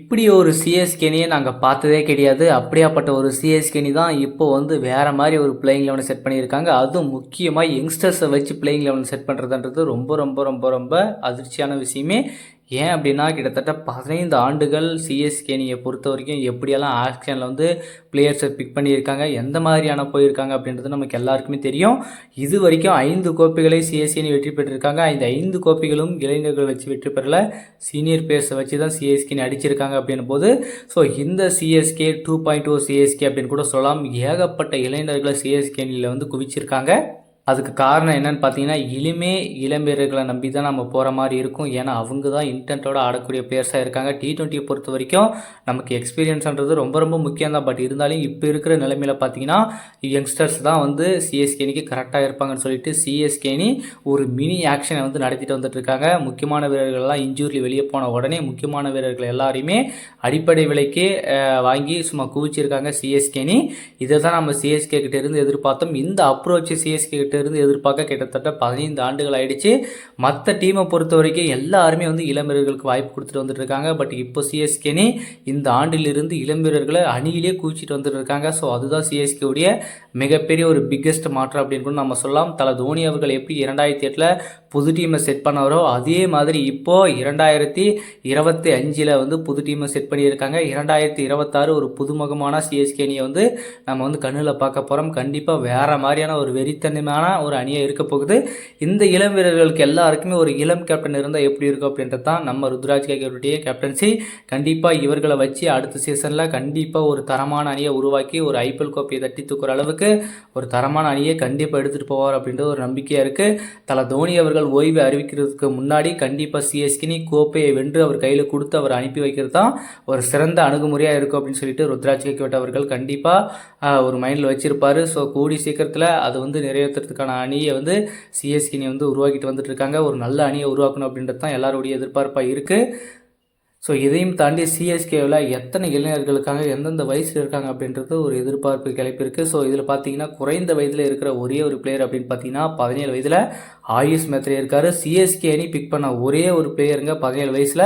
இப்படி ஒரு சிஎஸ்கேனியை நாங்கள் பார்த்ததே கிடையாது. அப்படியாப்பட்ட ஒரு சிஎஸ்கேனி தான் இப்போ வந்து வேறு மாதிரி ஒரு பிளேயிங் லெவனை செட் பண்ணியிருக்காங்க. அதுவும் முக்கியமாக யங்ஸ்டர்ஸை வச்சு பிளேயிங் லெவன் செட் பண்ணுறதுன்றது ரொம்ப ரொம்ப ரொம்ப ரொம்ப அதிர்ச்சியான விஷயமே. ஏன் அப்படின்னா கிட்டத்தட்ட பதினைந்து ஆண்டுகள் சிஎஸ்கேனியை பொறுத்த வரைக்கும் எப்படியெல்லாம் ஆக்ஷனில் வந்து பிளேயர்ஸை பிக் பண்ணியிருக்காங்க எந்த மாதிரியான போயிருக்காங்க அப்படின்றது நமக்கு எல்லாருக்குமே தெரியும். இது வரைக்கும் ஐந்து கோப்பைகளை சிஎஸ்கேனி வெற்றி பெற்றிருக்காங்க. இந்த ஐந்து கோப்பைகளும் இளைஞர்கள் வச்சு வெற்றி பெறல. சீனியர் பிளேயர்ஸை வச்சு தான் சிஎஸ்கேனி அடிச்சிருக்காங்க அப்படின்னும் போது ஸோ இந்த CSK two point O CSK அப்படின்னு கூட சொல்லலாம். ஏகப்பட்ட இளைஞர்களை சிஎஸ்கேனியில் வந்து குவிச்சிருக்காங்க. அதுக்கு காரணம் என்னன்னு பார்த்தீங்கன்னா இனிமே வீரர்களை நம்பி தான் நம்ம போகிற மாதிரி இருக்கும். ஏன்னா அவங்க தான் இன்டென்ட்டோட ஆடக்கூடிய பிளேயர்ஸாக இருக்காங்க. டி ட்வெண்ட்டியை பொறுத்த வரைக்கும் நமக்கு எக்ஸ்பீரியன்ஸ்ன்றது ரொம்ப ரொம்ப முக்கியம் தான். பட் இருந்தாலும் இப்போ இருக்கிற நிலைமையில் பார்த்தீங்கன்னா யங்ஸ்டர்ஸ் தான் வந்து சிஎஸ்கேனிக்கு கரெக்டாக இருப்பாங்கன்னு சொல்லிட்டு சிஎஸ்கேனி ஒரு மினி ஆக்ஷனை வந்து நடத்திட்டு வந்துட்டு இருக்காங்க. முக்கியமான வீரர்கள்லாம் இன்ஜூரியில் வெளியே போன உடனே முக்கியமான வீரர்கள் எல்லாரையுமே அடிப்படை விலைக்கு வாங்கி சும்மா குவிச்சிருக்காங்க சிஎஸ்கேனி இதை தான் நம்ம சிஎஸ்கே கிட்டேருந்து எதிர்பார்த்தோம். இந்த அப்ரோச் சிஎஸ்கே கிட்ட இருந்து எதிர்பார்க்க கிட்டத்தட்ட பதினைந்து ஆண்டுகள் ஆயிடுச்சு. மற்ற டீமை பொறுத்த வரைக்கும் எல்லாருமே வந்து இளம் வீரர்களுக்கு வாய்ப்பு கொடுத்துட்டு வந்துட்டு இருக்காங்க. பட் இப்போ சிஎஸ்கேனி இந்த ஆண்டிலிருந்து இளம் வீரர்களை அணியிலே குவிச்சிட்டு வந்துட்டு இருக்காங்க. ஸோ அதுதான் சிஎஸ்கேவுடைய மிகப்பெரிய ஒரு பிக்கெஸ்ட் மாற்றம் அப்படின்னு கூட நம்ம சொல்லலாம். தலை தோனி அவர்கள் எப்படி இரண்டாயிரத்தி எட்டில் புது டீமை செட் பண்ணாரோ அதே மாதிரி இப்போது இரண்டாயிரத்தி இருபத்தி அஞ்சில் வந்து புது டீமை செட் பண்ணியிருக்காங்க. இரண்டாயிரத்தி இருபத்தாறு ஒரு புதுமுகமான சிஎஸ்கேனியை வந்து நம்ம வந்து கண்ணில் பார்க்க போகிறோம் கண்டிப்பாக வேறு மாதிரியான ஒரு வெறித்தன்மையான ஒரு அணியாக இருக்க போகுது. இந்த இளம் வீரர்களுக்கு எல்லாருக்குமே ஒரு இளம் கேப்டன் இருந்தால் எப்படி இருக்கும் அப்படின்றது தான் நம்ம ருத்ராஜ் கேக்கருடைய கேப்டன்சி கண்டிப்பாக இவர்களை வச்சு அடுத்த சீசனில் கண்டிப்பாக ஒரு தரமான அணியை உருவாக்கி ஒரு ஐபிஎல் கோப்பையை தட்டி தூக்குற அளவுக்கு ஒரு தரமான அணியை கண்டிப்பாக எடுத்துகிட்டு போவார் அப்படின்றது ஒரு நம்பிக்கையாக இருக்குது தலை தோனி அவர்கள் ஓய்வு அறிவிக்கிறதுக்கு முன்னாடி கண்டிப்பாக சிஎஸ்கினி கோப்பையை வென்று அவர் கையில் கொடுத்து அவர் அனுப்பி வைக்கிறது தான் ஒரு சிறந்த அணுகுமுறையாக இருக்கும் அப்படின்னு சொல்லிட்டு ருத்ராஜ் கேக்கோட் அவர்கள் கண்டிப்பாக ஒரு மைண்டில் வச்சுருப்பார். ஸோ கூடி சீக்கிரத்தில் அது வந்து நிறைவேற்றுறதுக்கான அணியை வந்து சிஎஸ்கினி வந்து உருவாக்கிட்டு வந்துட்டு இருக்காங்க. ஒரு நல்ல அணியை உருவாக்கணும் அப்படின்றது தான் எல்லாருடைய எதிர்பார்ப்பாக இருக்குது ஸோ இதையும் தாண்டி சிஎஸ்கேவில் எத்தனை இளைஞர்களுக்காக எந்தெந்த வயசில் இருக்காங்க அப்படின்றது ஒரு எதிர்பார்ப்பு கிளப்பிருக்கு ஸோ இதில் பார்த்தீங்கன்னா குறைந்த வயதில் இருக்கிற ஒரே ஒரு பிளேயர் அப்படின்னு பார்த்தீங்கன்னா பதினேழு வயதில் ஆயுஷ் மேத்ரே இருக்கார். சிஎஸ்கே அணி பிக் பண்ண ஒரே ஒரு பிளேயருங்க பதினேழு வயசில்.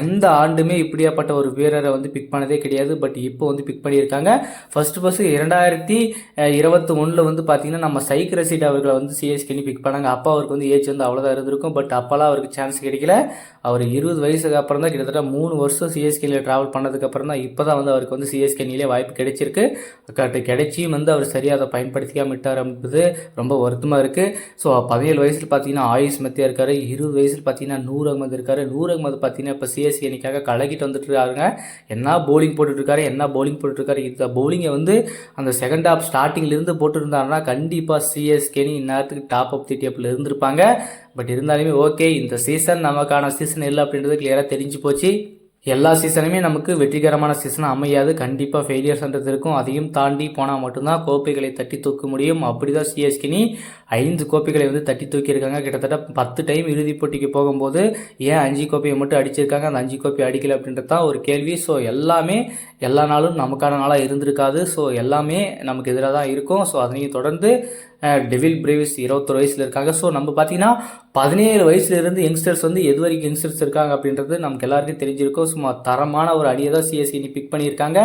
எந்த ஆண்டுமே இப்படியாப்பட்ட ஒரு வீரரை வந்து பிக் பண்ணதே கிடையாது. பட் இப்போ வந்து பிக் பண்ணியிருக்காங்க. ஃபர்ஸ்ட் ஃபர்ஸ்ட் இரண்டாயிரத்தி இருபத்தி ஒன்றில் வந்து பார்த்தீங்கன்னா நம்ம சைக் ரசீட் அவர்களை வந்து சிஎஸ்கே அணி பிக் பண்ணாங்க. அப்போ அவருக்கு வந்து ஏஜ் வந்து அவ்வளோதான் இருந்திருக்கும். பட் அப்போல்லாம் அவருக்கு சான்ஸ் கிடைக்கல. அவர் இருபது வயசுக்கு அப்புறம் தான் கிட்டத்தட்ட மூணு வருஷம் சிஎஸ்கேல ட்ராவல் பண்ணதுக்கப்புறம் தான் இப்போ தான் வந்து அவருக்கு வந்து சிஎஸ்கேனிலே வாய்ப்பு கிடைச்சிருக்கு. கரெக்ட் கிடைச்சியும் வந்து அவர் சரியாக அதை பயன்படுத்திக்காம விட்டார் அப்படின்றது ரொம்ப வருத்தமாக இருக்குது ஸோ பதினேழு வயசில் பார்த்தீங்கன்னா ஆயுஷ் மத்தியாக இருக்காரு இருபது வயசில் பார்த்தீங்கன்னா நூறு அகமது இருக்காரு. நூறு அகமது பார்த்தீங்கன்னா இப்போ சிஎஸ்கே அணிக்காக கலக்கிட்டு வந்துட்டு இருக்காருங்க. என்ன போலிங் போட்டுட்ருக்காரு என்ன போலிங் போட்டுட்ருக்காரு இந்த போலிங்கை வந்து அந்த செகண்ட் ஹாஃப் ஸ்டார்டிங்லேருந்து போட்டுருந்தாருன்னா கண்டிப்பாக சிஎஸ்கேனி இந்நேரத்துக்கு டாப் அப் தி டேப்பில் இருந்திருப்பாங்க. பட் இருந்தாலுமே ஓகே இந்த சீசன் நமக்கான சீசன் இல்லை அப்படின்றது கிளியராக தெரிஞ்சு போச்சு. எல்லா சீசனுமே நமக்கு வெற்றிகரமான சீசனாக அமையாது. கண்டிப்பாக ஃபெயிலியர்ஸ்ன்றது இருக்கும். அதையும் தாண்டி போனால் மட்டும்தான் கோப்பைகளை தட்டி தூக்க முடியும். அப்படி தான் சிஎஸ்கினி ஐந்து கோப்பைகளை வந்து தட்டி தூக்கியிருக்காங்க கிட்டத்தட்ட பத்து டைம் இறுதிப் போட்டிக்கு போகும்போது ஏன் அஞ்சு கோப்பையை மட்டும் அடிச்சிருக்காங்க? அந்த அஞ்சு கோப்பை அடிக்கல அப்படின்றது தான் ஒரு கேள்வி. ஸோ எல்லாமே எல்லா நாளும் நமக்கான நாளாக இருந்திருக்காது. ஸோ எல்லாமே நமக்கு எதிராக தான் இருக்கும். ஸோ அதனையும் தொடர்ந்து டெவில் பிரேவிஸ் இருபத்தொரு வயசில் இருக்காங்க. ஸோ நம்ம பார்த்தீங்கன்னா பதினேழு வயசுலேருந்து யங்ஸ்டர்ஸ் வந்து எது வரைக்கும் யங்ஸ்டர்ஸ் இருக்காங்க அப்படின்றது நமக்கு எல்லாருக்கும் தெரிஞ்சிருக்கும். சும்மா தரமான ஒரு அணியை தான் சிஎஸ்சி பிக் பண்ணியிருக்காங்க.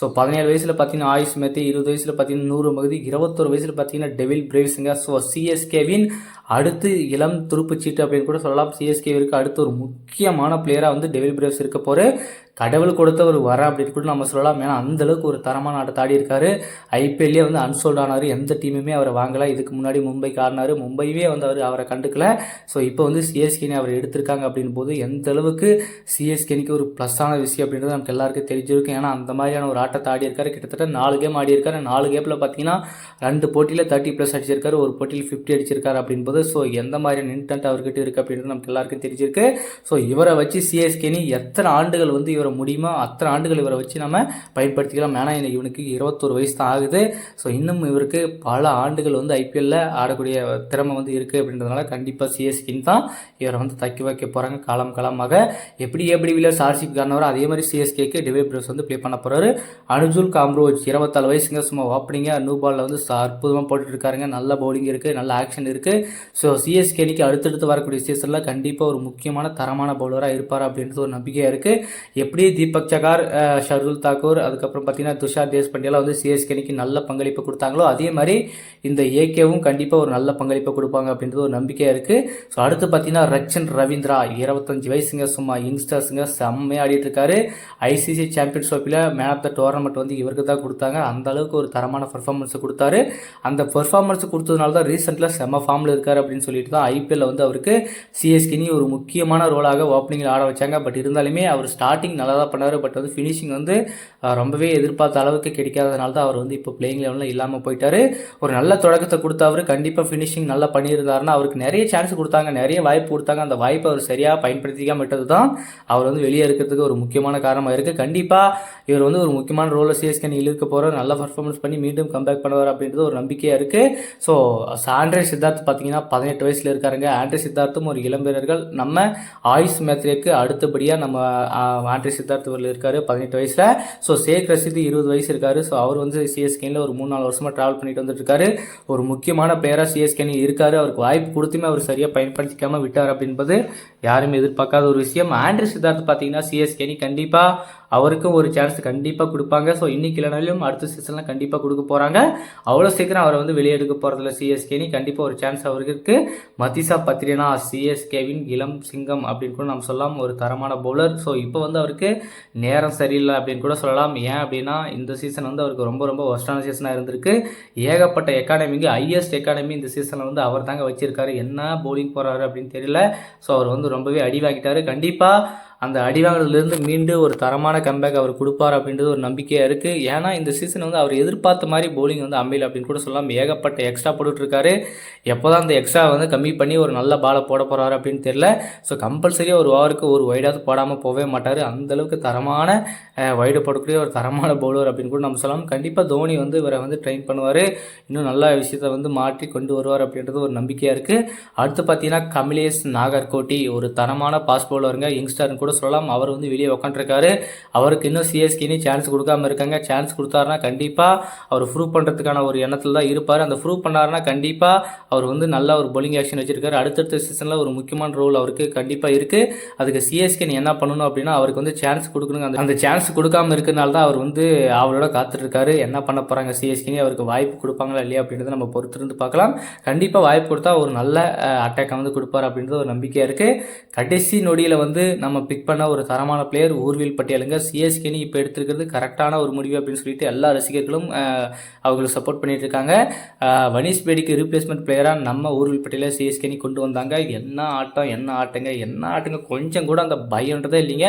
ஸோ பதினேழு வயசில் பார்த்தீங்கன்னா ஆயுஷ் மேத்தி இருபது வயசில் பார்த்தீங்கன்னா நூறு மகுதி இருபத்தொரு வயசில் பார்த்தீங்கன்னா டெவில் பிரேவ்ஸுங்க ஸோ சிஎஸ்கேவின் அடுத்து இளம் துருப்புச்சீட்டு அப்படின்னு கூட சொல்லலாம். சிஎஸ்கேவிற்கு அடுத்து ஒரு முக்கியமான பிளேயராக வந்து டெவில் பிரேவ்ஸ் இருக்க போகிற கடவுள் கொடுத்த ஒரு வர அப்படின்னு கூட நம்ம சொல்லலாம். ஏன்னா அந்த அளவுக்கு ஒரு தரமான ஆட்டத்தை ஆடி இருக்காரு. ஐபிஎல்லே வந்து அன்சோல்ட் ஆனார். எந்த டீமுமே அவரை வாங்கலை. இதுக்கு முன்னாடி மும்பைக்கு ஆடினார். மும்பையே வந்து அவர் அவரை கண்டுக்கல. ஸோ இப்போ வந்து சிஎஸ்கேனி அவர் எடுத்திருக்காங்க அப்படின் போது எந்த அளவுக்கு சிஎஸ்கேனிக்கு ஒரு ப்ளஸ்ஸான விஷயம் அப்படின்றது நமக்கு எல்லாருக்கும் தெரிஞ்சிருக்கும். ஏன்னா அந்த மாதிரியான ஒரு ஆட்டத்தை ஆடி இருக்காரு. கிட்டத்தட்ட நாலு கேம் ஆடி இருக்காரு. நாலு கேமில் பார்த்தீங்கன்னா ரெண்டு போட்டியில் தேர்ட்டி ப்ளஸ் அடிச்சிருக்காரு. ஒரு போட்டியில் ஃபிஃப்டி அடிச்சிருக்காரு அப்படின்போது ஸோ எந்த மாதிரியான இன்டென்ட் அவர்கிட்ட இருக்குது அப்படின்றது நமக்கு எல்லாருக்கும் தெரிஞ்சிருக்கு. ஸோ இவரை வச்சு சிஎஸ்கேனி எத்தனை ஆண்டுகள் வந்து இவரை முடியுமோ? அத்தனை ஆண்டுகள் இவரை வச்சு நம்ம பயன்படுத்திக்கலாம். ஏன்னா இவனுக்கு இருபத்தோரு வயசு தான் ஆகுது. ஸோ இன்னும் இவருக்கு பல ஆண்டுகள் வந்து ஐபிஎல்ல ஆடக்கூடிய திறமை வந்து இருக்குது அப்படின்றதுனால கண்டிப்பாக சிஎஸ்கின் தான் இவரை வந்து தக்கி வைக்க போகிறாங்க காலம் காலமாக எப்படி எப்படி வில்லியர்ஸ் ஆர்சிபி காரணவரோ அதே மாதிரி சிஎஸ்கேக்கு டிவே பிரஸ் வந்து ப்ளே பண்ண போகிறாரு அனுஜுல் காம்ரோஜ் இருபத்தாலு வயசுங்க சும்மா ஓப்பனிங்காக நியூ பாலில் வந்து அற்புதமாக போட்டுட்ருக்காருங்க நல்ல பவுலிங் இருக்குது நல்ல ஆக்ஷன் இருக்குது ஸோ சிஎஸ்கே அடுத்தடுத்து வரக்கூடிய சீசனில் கண்டிப்பாக ஒரு முக்கியமான தரமான பவுலராக இருப்பார் அப்படின்றது ஒரு நம்பிக்கையாக இருக்குது எப்படி தீபக் சகார் ஷர்துல் தாக்கூர் அதுக்கப்புறம் பார்த்தீங்கன்னா துஷார் தேஷ்பண்டியெல்லாம் வந்து சிஎஸ்கேனிக்கு நல்ல பங்களிப்பு கொடுத்தாங்களோ அதே மாதிரி இந்த ஏகேவும் கண்டிப்பாக ஒரு நல்ல பங்களிப்பை கொடுப்பாங்க அப்படின்றது ஒரு நம்பிக்கையாக இருக்குது ஸோ அடுத்து பார்த்தீங்கன்னா ரச்சன் ரவீந்திரா இருபத்தஞ்சு வயசுங்க சும்மா யங்ஸ்டர்ஸுங்க செம்மையாக ஆடிட்டு இருக்காரு. ஐசிசி சாம்பியன்ஸ் ட்ரோஃபியில் மேன் ஆஃப் த டோர்னமெண்ட் வந்து இவருக்கு தான் கொடுத்தாங்க. அந்த அளவுக்கு ஒரு தரமான பர்ஃபார்மன்ஸை கொடுத்தாரு. அந்த பர்ஃபார்மன்ஸ் கொடுத்ததுனால தான் ரீசெண்டாக செம்ம ஃபார்மில் இருக்கார் அப்படின்னு சொல்லிட்டு தான் ஐபிஎல்ல வந்து அவருக்கு சிஎஸ்கினி ஒரு முக்கியமான ரோலாக ஓப்பனிங்கில் ஆட வச்சாங்க. பட் இருந்தாலுமே அவர் ஸ்டார்டிங் நல்லா தான் பண்ணார். பட் வந்து ஃபினிஷிங் வந்து ரொம்பவே எதிர்பார்த்த அளவுக்கு கிடைக்காதனால தான் அவர் வந்து இப்போ பிளேயிங் லெவலில் இல்லாமல் போயிட்டார். ஒரு நல்ல தொடக்கத்தை கொடுத்த அவர் கண்டிப்பாக ஃபினிஷிங் நல்லா பண்ணியிருந்தாருன்னா அவருக்கு நிறைய சான்ஸ் கொடுத்தாங்க. நிறைய வாய்ப்பு கொடுத்தாங்க. அந்த வாய்ப்பை அவர் சரியாக பயன்படுத்திக்காம விட்டது தான் அவர் வந்து வெளியே இருக்கிறதுக்கு ஒரு முக்கியமான காரணமாக இருக்குது கண்டிப்பாக இவர் வந்து ஒரு முக்கியமான ரோலில் சிஎஸ்கே நீ இருக்க போகிற நல்ல பர்ஃபார்மன்ஸ் பண்ணி மீண்டும் கம்பேக் பண்ணுவார் அப்படின்றது ஒரு நம்பிக்கையாக இருக்குது ஸோ ஆண்ட்ரே சித்தார்த் பார்த்தீங்கன்னா பதினெட்டு வயசில் இருக்காருங்க. ஆண்ட்ரே சித்தார்த்தும் ஒரு இளம் வீரர்கள். நம்ம ஆயுஷ் மேத்ரேக்கு அடுத்தபடியாக நம்ம ஆண்ட்ரே ஆண்ட்ரே சித்தார்த் இவரில் இருக்கார் பதினெட்டு வயசில். ஸோ ஷேக் ரஷீது இருபது வயசு இருக்கார். ஸோ அவர் வந்து சிஎஸ்கேல ஒரு மூணு நாலு வருஷமாக ட்ராவல் பண்ணிட்டு வந்துட்டு ஒரு முக்கியமான பிளேயராக சிஎஸ்கேனி இருக்கார். அவருக்கு வாய்ப்பு கொடுத்துமே அவர் சரியாக பயன்படுத்திக்காமல் விட்டார் அப்படின்பது யாருமே எதிர்பார்க்காத ஒரு விஷயம். ஆண்ட்ரி சித்தார்த் பார்த்தீங்கன்னா சிஎஸ்கேனி கண்டிப்பாக அவருக்கும் ஒரு சான்ஸ் கண்டிப்பாக கொடுப்பாங்க. ஸோ இன்னைக்கு இல்லைனாலும் அடுத்த சீசனில் கண்டிப்பாக கொடுக்க போகிறாங்க அவ்வளோ சீக்கிரம் அவரை வந்து வெளியே எடுக்க போகிறதுல சிஎஸ்கேனி கண்டிப்பாக ஒரு சான்ஸ் அவருக்கு இருக்குது மதிசா பத்ரினா சிஎஸ்கேவின் இளம் சிங்கம் அப்படின்னு கூட நம்ம சொல்லலாம். ஒரு தரமான பவுலர் ஸோ இப்போ வந்து அவருக்கு நேரம் சரியில்லை அப்படின்னு கூட சொல்லலாம். ஏன் அப்படின்னா இந்த சீசன் வந்து அவருக்கு ரொம்ப ரொம்ப ஒஸ்டான சீசனாக இருந்திருக்கு. ஏகப்பட்ட எக்கானமிக்கு ஹையஸ்ட் எக்கானமி இந்த சீசனில் வந்து அவர் தாங்க வச்சிருக்காரு. என்ன போலிங் போகிறாரு அப்படின்னு தெரியல. ஸோ அவர் வந்து ரொம்பவே அடி வாங்கிட்டார். கண்டிப்பாக அந்த அடி வாங்குறதுலேருந்து மீண்டு ஒரு தரமான கம்பேக் அவர் கொடுப்பார் அப்படின்றது ஒரு நம்பிக்கையாக இருக்குது ஏன்னா இந்த சீசன் வந்து அவர் எதிர்பார்த்த மாதிரி போலிங் வந்து அமையல அப்படின்னு கூட சொல்லலாம். ஏகப்பட்ட எக்ஸ்ட்ரா போட்டுட்ருக்காரு. எப்போ தான் அந்த எக்ஸ்ட்ரா வந்து கம்மி பண்ணி ஒரு நல்ல பாலை போட போகிறாரு அப்படின்னு தெரியல. ஸோ கம்பல்சரியாக ஒரு ஓவருக்கு ஒரு வைடாவது போடாமல் போகவே மாட்டார். அந்தளவுக்கு தரமான வைடு போடக்கூடிய ஒரு தரமான பவுலர் அப்படின்னு கூட நம்ம சொல்லலாம். கண்டிப்பாக தோனி வந்து இவரை வந்து ட்ரெயின் பண்ணுவார். இன்னும் நல்ல விஷயத்தை வந்து மாற்றி கொண்டு வருவார் அப்படின்றது ஒரு நம்பிக்கையாக இருக்குது அடுத்து பார்த்தீங்கன்னா கமலேஷ் நாகர்கோட்டி ஒரு தரமான பாஸ் பவுலருங்க யங்ஸ்டர்னு கூட சொல்லலாம். அவர் வந்து வெளியே உக்காண்டிருக்காரு அவருக்கு இன்னும் சிஎஸ்கேனி சான்ஸ் கொடுக்காம இருக்காங்க. சான்ஸ் கொடுத்தாருன்னா கண்டிப்பாக அவர் ப்ரூவ் பண்ணுறதுக்கான ஒரு எண்ணத்தில் தான் இருப்பார். அந்த ப்ரூவ் பண்ணாருன்னா கண்டிப்பாக அவர் வந்து நல்ல ஒரு பொலிங் ஆக்ஷன் வச்சிருக்காரு. அடுத்தடுத்த சீசனில் ஒரு முக்கியமான ரோல் அவருக்கு கண்டிப்பாக இருக்குது அதுக்கு சிஎஸ்கே என்ன பண்ணணும் அப்படின்னா அவருக்கு வந்து சான்ஸ் கொடுக்கணுங்க. அந்த அந்த சான்ஸ் கொடுக்காம இருக்கிறனால தான் அவர் வந்து அவரோட காத்துட்ருக்காரு. என்ன பண்ண போகிறாங்க சிஎஸ்கேனே அவருக்கு வாய்ப்பு கொடுப்பாங்களா இல்லையா அப்படின்றத நம்ம பொறுத்திருந்து பார்க்கலாம். கண்டிப்பாக வாய்ப்பு கொடுத்தா ஒரு நல்ல அட்டாக்கை வந்து கொடுப்பார் அப்படின்றது ஒரு நம்பிக்கையாக இருக்குது கடைசி நொடியில் வந்து நம்ம பிக் பண்ண ஒரு தரமான பிளேயர் ஊர்வில் பட்டியலுங்க. சிஎஸ்கேனி இப்போ எடுத்திருக்கிறது கரெக்டான ஒரு முடிவு அப்படின்னு சொல்லிட்டு எல்லா ரசிகர்களும் அவங்களுக்கு சப்போர்ட் பண்ணிட்டு இருக்காங்க. வனிஷ் பேடிக்கு ரீப்ளேஸ்மெண்ட் பிளேயராக நம்ம ஊர்வில் பட்டியலை சிஎஸ்கேனி கொண்டு வந்தாங்க. என்ன ஆட்டம் என்ன ஆட்டங்க என்ன ஆட்டுங்க? கொஞ்சம் கூட அந்த பயன்றதே இல்லைங்க.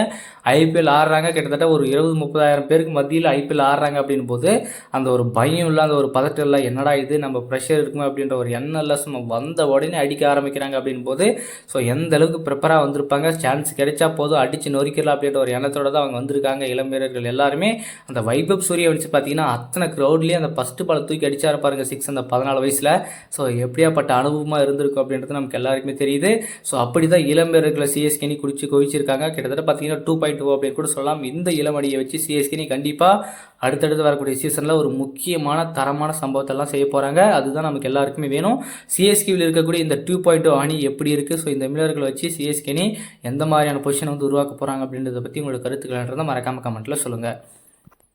ஐபிஎல் ஆடுறாங்க. கிட்டத்தட்ட ஒரு இருபது முப்பதாயிரம் பேருக்கு மத்தியில் ஐபிஎல் ஆடுறாங்க அப்படின் போது அந்த ஒரு பயம் இல்லை அந்த ஒரு பதட்டம் இல்லை. என்னடா இது? நம்ம ப்ரெஷர் இருக்குமே அப்படின்ற ஒரு எண்ணம் இல்லை. சும்மா வந்த உடனே அடிக்க ஆரம்பிக்கிறாங்க அப்படின் போது ஸோ எந்த அளவுக்கு ப்ரிப்பராக வந்திருப்பாங்க? சான்ஸ் கிடைச்சா போதும். அடித்து நொறுக்கிடலாம் அப்படின்ற ஒரு எண்ணத்தோட தான் அவங்க வந்திருக்காங்க. இளம் வீரர்கள் எல்லாருமே அந்த வைபவ் சூரிய வச்சு பார்த்தீங்கன்னா அத்தனை க்ரௌட்லேயே அந்த ஃபஸ்ட்டு பாலை தூக்கி அடிச்சாரு பாருங்கள் சிக்ஸ் அந்த பதினாலு வயசில். ஸோ எப்படியாப்பட்ட அனுபவமாக இருந்திருக்கும் அப்படின்றது நமக்கு எல்லாருக்குமே தெரியுது. ஸோ அப்படி தான் இளம் வீரர்களை சிஎஸ்கேனி குடிச்சு குவிச்சிருக்காங்க. கிட்டத்தட்ட பார்த்தீங்கன்னா டூ பாயிண்ட் டூ oh அப்படின்னு கூட சொல்லலாம். இந்த இளமடியை வச்சு சிஎஸ்கேனி கண்டிப்பாக அடுத்தடுத்து வரக்கூடிய சீசனில் ஒரு முக்கியமான தரமான சம்பவத்தெல்லாம் செய்ய போகிறாங்க அதுதான் நமக்கு எல்லாருக்குமே வேணும். சிஎஸ்கேவில் இருக்கக்கூடிய இந்த டூ பாயிண்ட் டூ அணி எப்படி இருக்குது ஸோ இந்த மில்லர்களை வச்சு சிஎஸ்கேனி எந்த மாதிரியான பொசிஷன் வந்து உருவாக்க போகிறாங்க அப்படின்றத பற்றி உங்களோட கருத்துக்கள் மறக்காமல் கமெண்ட்டில் சொல்லுங்கள்